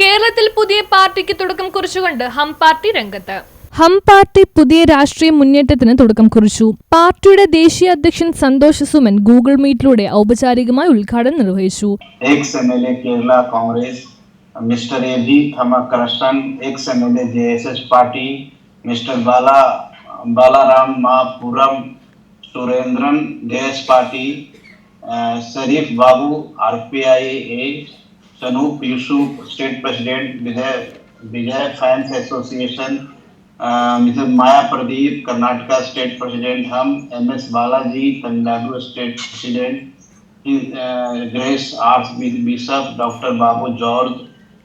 കേരളത്തിൽ പുതിയ പാർട്ടിക്ക് തുടക്കം കുറിച്ചുകൊണ്ട് ഹം പാർട്ടി രംഗത്ത്. ഹം പാർട്ടി പുതിയ രാഷ്ട്രീയ മുന്നേറ്റത്തിന് തുടക്കം കുറിച്ചു. പാർട്ടിയുടെ ദേശീയ അധ്യക്ഷൻ സന്തോഷ് സുമൻ ഗൂഗിൾ മീറ്റിലൂടെ ഔപചാരികമായി ഉദ്ഘാടനം നിർവഹിച്ചു. Ex Kerala Congress mister A B Dhamakrishnan ex M L A J S S party mister Bala Balaram Mapuram Surendran J S party Sharif Babu R P I A Sanoop Yusuf state president, Vijay Vijay fans association mrs Maya Pradeep, Karnataka state president Hum, M S Balaji, Tamil Nadu state president grace arch bishop doctor Babu George,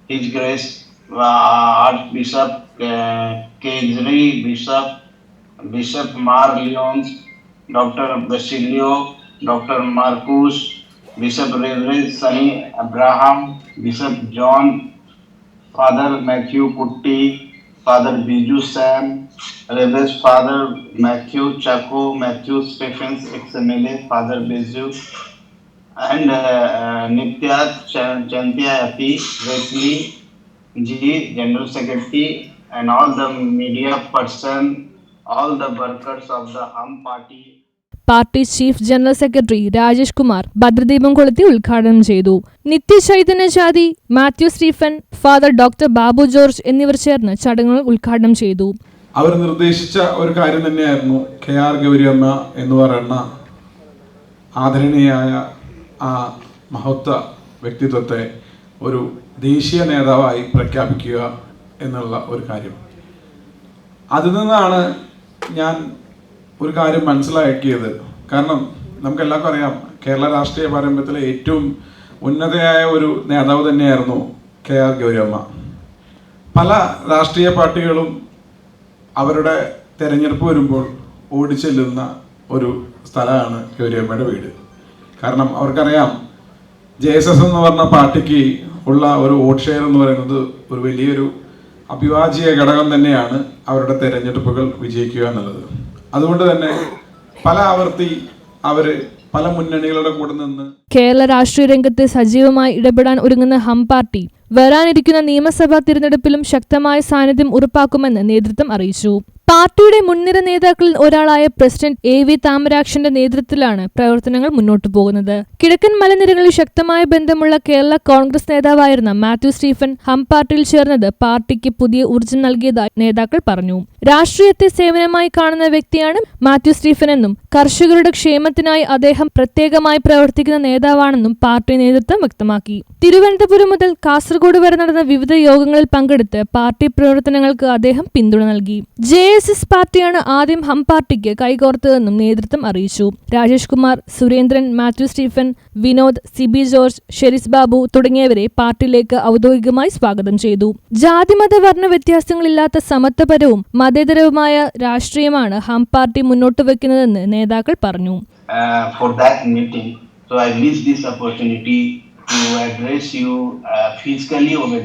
his grace arts bishop khejri bishop bishop Mar Leons doctor Basilio, doctor Marcus Bishop Reverend Sunny Abraham, Bishop John, Father Matthew Putti, Father Biju Sam, Reverend Father Matthew Chaco, Matthew Stephens, ex-MLA, Father Biju, and uh, uh, Nitya Ch- Chantyayati, Wesley G, General Secretary, and all the media person, all the workers of the Hum Party. Party chief general secretary Rajesh Kumar ഭദ്രദീപം കൊളുത്തി ഉദ്ഘാടനം ചെയ്തു. Nithyachaitanya Yati Mathew Stephen father doctor Babu George എന്നിവർ ചേർന്ന് ചടങ്ങുകൾ ഉദ്ഘാടനം ചെയ്തു. അവർ നിർദ്ദേശിച്ച ഒരു കാര്യം തന്നെയായിരുന്നു കെ ആർ ഗൗരിയമ്മ എന്ന് പറയുന്ന ആദരണീയായ ആ മഹത്വ വ്യക്തിത്വത്തെ ഒരു ദേശീയ നേതാവായി പ്രഖ്യാപിക്കുക എന്നുള്ള ഒരു കാര്യം. അതിൽ നിന്നാണ് ഞാൻ ഒരു കാര്യം മനസ്സിലാക്കിയത്. കാരണം നമുക്ക് എല്ലാവർക്കും അറിയാം കേരള രാഷ്ട്രീയ പാരമ്പര്യത്തിലെ ഏറ്റവും ഉന്നതയായ ഒരു നേതാവ് തന്നെയായിരുന്നു കെ ആർ ഗൗരിയമ്മ. പല രാഷ്ട്രീയ പാർട്ടികളും അവരുടെ തെരഞ്ഞെടുപ്പ് വരുമ്പോൾ ഓടിച്ചെല്ലുന്ന ഒരു സ്ഥലമാണ് ഗൗരിയമ്മയുടെ വീട്. കാരണം അവർക്കറിയാം ജെ എസ് എസ് എന്ന് പറഞ്ഞ പാർട്ടിക്ക് ഉള്ള ഒരു വോട്ട് ഷെയർ എന്ന് പറയുന്നത് ഒരു വലിയൊരു അഭിവാജ്യ ഘടകം തന്നെയാണ് അവരുടെ തെരഞ്ഞെടുപ്പുകൾ വിജയിക്കുക എന്നുള്ളത്. അതുകൊണ്ട് തന്നെ പല ആവർത്തി അവർ പല മുന്നണികളുടെ കൂടെ നിന്ന് കേരള രാഷ്ട്രീയ രംഗത്ത് സജീവമായി ഇടപെടാൻ ഒരുങ്ങുന്ന ഹം പാർട്ടി വരാനിരിക്കുന്ന നിയമസഭാ തിരഞ്ഞെടുപ്പിലും ശക്തമായ സാന്നിധ്യം ഉറപ്പാക്കുമെന്ന് നേതൃത്വം അറിയിച്ചു. പാർട്ടിയുടെ മുൻനിര നേതാക്കളിൽ ഒരാളായ പ്രസിഡന്റ് എ വി താമരാക്ഷന്റെ നേതൃത്വത്തിലാണ് പ്രവർത്തനങ്ങൾ മുന്നോട്ടു പോകുന്നത്. കിഴക്കൻ മലനിരകളിൽ ശക്തമായ ബന്ധമുള്ള കേരള കോൺഗ്രസ് നേതാവായിരുന്ന മാത്യു സ്റ്റീഫൻ ഹം പാർട്ടിയിൽ ചേർന്നത് പാർട്ടിക്ക് പുതിയ ഊർജം നൽകിയതായി നേതാക്കൾ പറഞ്ഞു. രാഷ്ട്രീയത്തെ സേവനമായി കാണുന്ന വ്യക്തിയാണ് മാത്യു സ്റ്റീഫൻ എന്നും കർഷകരുടെ ക്ഷേമത്തിനായി അദ്ദേഹം പ്രത്യേകമായി പ്രവർത്തിക്കുന്ന നേതാവാണെന്നും പാർട്ടി നേതൃത്വം വ്യക്തമാക്കി. തിരുവനന്തപുരം മുതൽ കാസർഗോഡ് വരെ നടന്ന വിവിധ യോഗങ്ങളിൽ പങ്കെടുത്ത് പാർട്ടി പ്രവർത്തനങ്ങൾക്ക് അദ്ദേഹം പിന്തുണ നൽകി. ജെ എസ് എസ് പാർട്ടിയാണ് ആദ്യം ഹം പാർട്ടിക്ക് കൈകോർത്തതെന്നും നേതൃത്വം അറിയിച്ചു Rajesh Kumar Surendran Mathew Stephen Vinod Cibi George ഷെരീസ് Babu തുടങ്ങിയവരെ പാർട്ടിയിലേക്ക് ഔദ്യോഗികമായി സ്വാഗതം ചെയ്തു ജാതിമത വർണ വ്യത്യാസങ്ങളില്ലാത്ത സമത്വപരവും മതേതരവുമായ രാഷ്ട്രീയമാണ് ഹം പാർട്ടി മുന്നോട്ട് വെക്കുന്നതെന്ന് നേതാക്കൾ പറഞ്ഞു uh,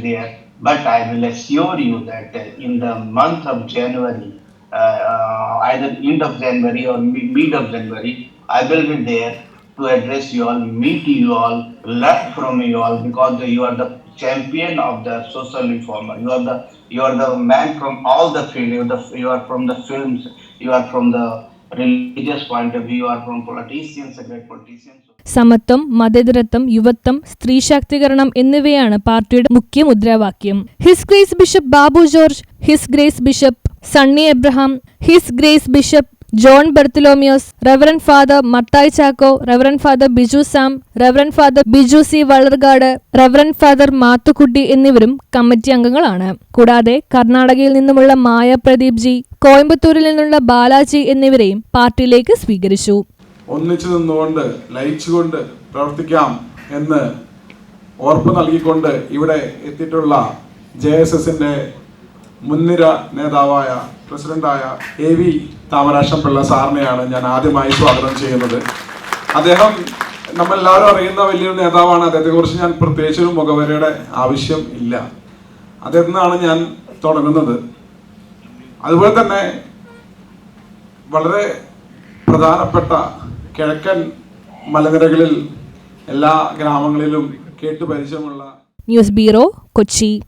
uh. But I will assure you that uh, in the month of January, either end of January or mid of January, I will be there to address you all, meet you all, learn from you all because you are the champion of the social reformer. You are the you are the man from all the field. You are, the, you are from the films. You are from the religious point of view. You are from politicians, great politicians. സമത്വം മതേതരത്വം യുവത്വം സ്ത്രീ ശാക്തീകരണം എന്നിവയാണ് പാർട്ടിയുടെ മുഖ്യ മുദ്രാവാക്യം his grace bishop Babu George his grace bishop Sunny Abraham his grace bishop John Bartholomeos reverend father Mathai Chacko reverend father Biju Sam reverend father Biju C Valarkad reverend father Mathukutty എന്നിവരും committee അംഗങ്ങളാണ്. കൂടാതെ കർണാടകയിൽ നിന്നുമുള്ള മായ Pradeep G കോയമ്പത്തൂരിൽ നിന്നുള്ള ബാലാജി എന്നിവരെയും പാർട്ടിയിലേക്ക് സ്വീകരിച്ചു. ഒന്നിച്ചു നിന്നുകൊണ്ട് ലയിച്ചുകൊണ്ട് പ്രവർത്തിക്കാം എന്ന് ഓർപ്പ് നൽകിക്കൊണ്ട് ഇവിടെ എത്തിയിട്ടുള്ള ജെ എസ് എസിന്റെ മുൻനിര നേതാവായ പ്രസിഡന്റായ എ വി താമരാശം പിള്ള സാറിനെയാണ് ഞാൻ ആദ്യമായി സ്വാഗതം ചെയ്യുന്നത്. അദ്ദേഹം നമ്മളെല്ലാവരും അറിയുന്ന വലിയൊരു നേതാവാണ്. അദ്ദേഹത്തെക്കുറിച്ച് ഞാൻ പ്രത്യേകിച്ച് ഒരു മുഖവരയുടെ ആവശ്യം ഇല്ല. അദ്ദേഹത്തിൽ നിന്നാണ് ഞാൻ തുടങ്ങുന്നത്. അതുപോലെ തന്നെ വളരെ പ്രധാനപ്പെട്ട കിഴക്കൻ മലനിരകളിൽ എല്ലാ ഗ്രാമങ്ങളിലും കേട്ടു പരിചയമുള്ള ന്യൂസ് ബ്യൂറോ കൊച്ചി.